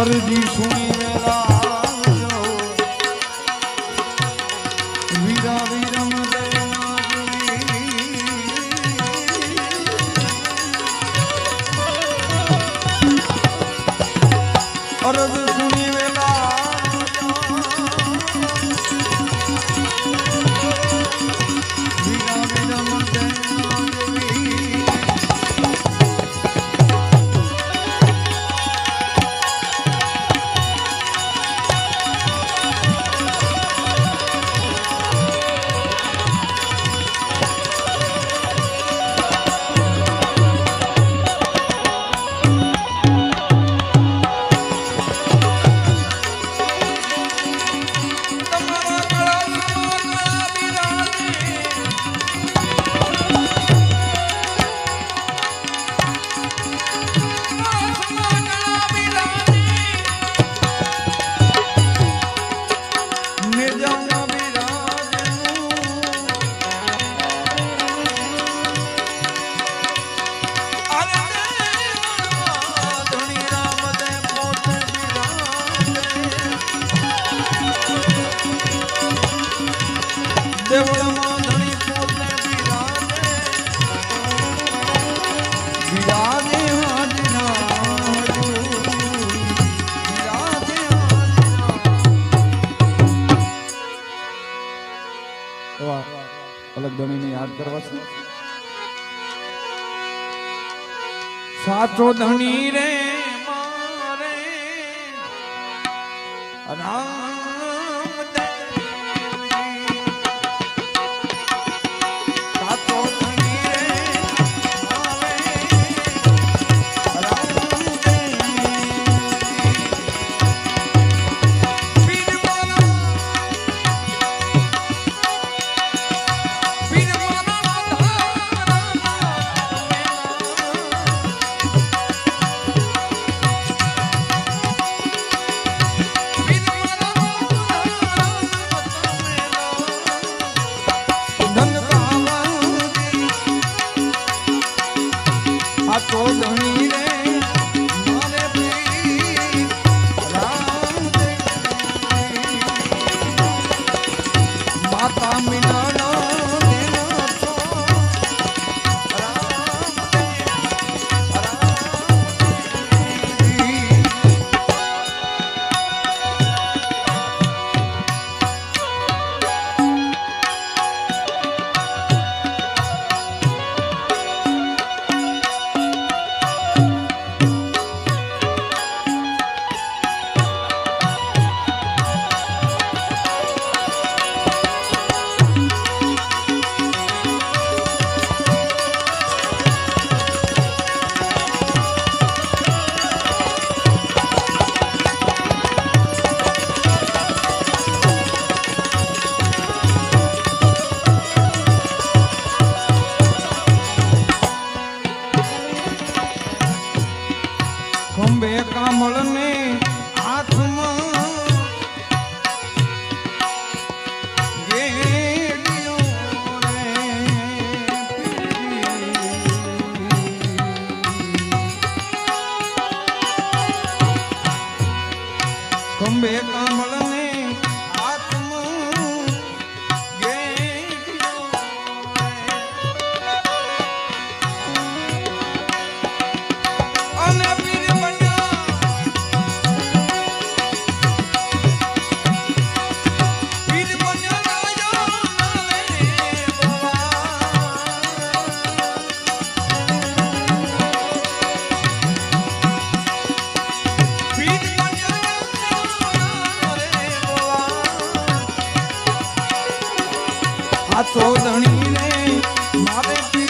અરજી શું અલગધણીને યાદ કરવા છે સાચો ધણી રે મારે રામ a todo Beca. આ તો ધણી રે મારે